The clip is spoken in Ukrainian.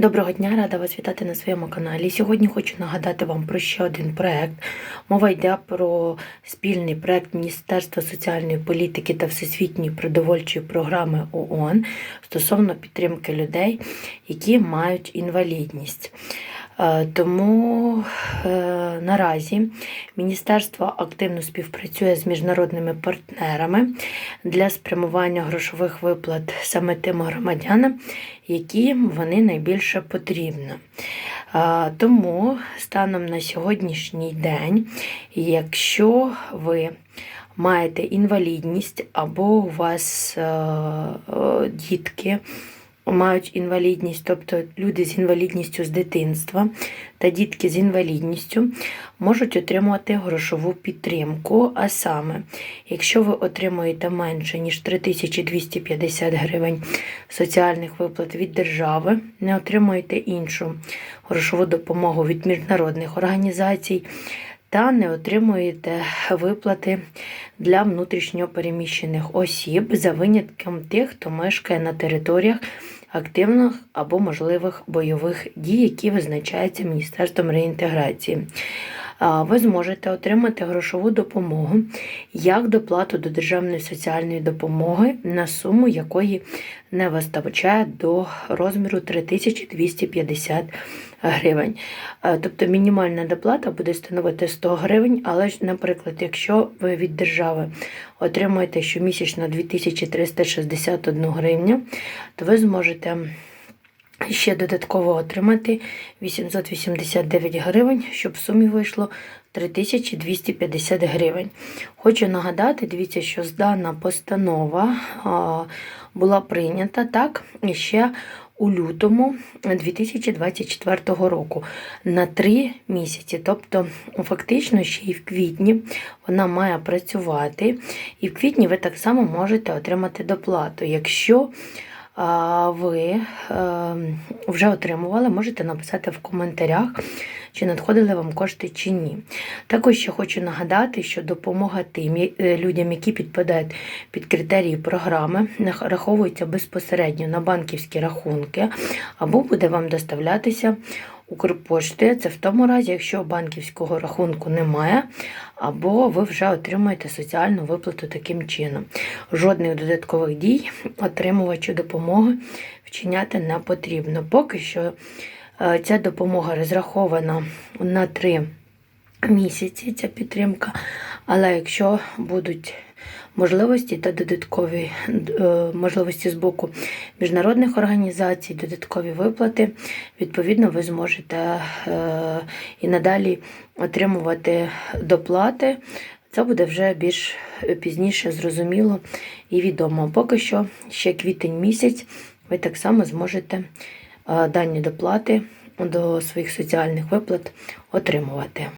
Доброго дня, рада вас вітати на своєму каналі. Сьогодні хочу нагадати вам про ще один проект. Мова йде про спільний проект Міністерства соціальної політики та Всесвітньої продовольчої програми ООН стосовно підтримки людей, які мають інвалідність. Е, Тому е, наразі міністерство активно співпрацює з міжнародними партнерами для спрямування грошових виплат саме тим громадянам, які вони найбільше потрібно. Е, Тому станом на сьогоднішній день, якщо ви маєте інвалідність або у вас е, е, дітки, мають інвалідність, тобто люди з інвалідністю з дитинства та дітки з інвалідністю можуть отримувати грошову підтримку. А саме, якщо ви отримуєте менше ніж 3250 гривень соціальних виплат від держави, не отримуєте іншу грошову допомогу від міжнародних організацій. Та не отримуєте виплати для внутрішньо переміщених осіб за винятком тих, хто мешкає на територіях активних або можливих бойових дій, які визначаються Міністерством реінтеграції. Ви зможете отримати грошову допомогу як доплату до державної соціальної допомоги на суму якої не вистачає до розміру 3250 гривень. Тобто мінімальна доплата буде становити 100 гривень, але ж, наприклад, якщо ви від держави отримуєте щомісячно 2361 гривню, то ви зможете ще додатково отримати 889 гривень, щоб в сумі вийшло 3250 гривень. Хочу нагадати, дивіться, що здана постанова була прийнята так ще у лютому 2024 року на три місяці. Тобто, фактично, ще і в квітні вона має працювати, і в квітні ви так само можете отримати доплату. Якщо ви е, вже отримували, можете написати в коментарях, чи надходили вам кошти чи ні. Також ще хочу нагадати, що допомога тим е, людям, які підпадають під критерії програми, нараховується безпосередньо на банківські рахунки, або буде вам доставлятися Укрпошти. Це в тому разі, якщо банківського рахунку немає, або ви вже отримуєте соціальну виплату таким чином. Жодних додаткових дій отримувачу допомоги вчиняти не потрібно. Поки що е, ця допомога розрахована на 3 місяці, ця підтримка, але якщо будуть можливості та додаткові е, можливості з боку міжнародних організацій, додаткові виплати, відповідно, ви зможете е, і надалі отримувати доплати. Це буде вже більш пізніше зрозуміло і відомо. Поки що ще квітень місяць, ви так само зможете е, дані доплати до своїх соціальних виплат отримувати.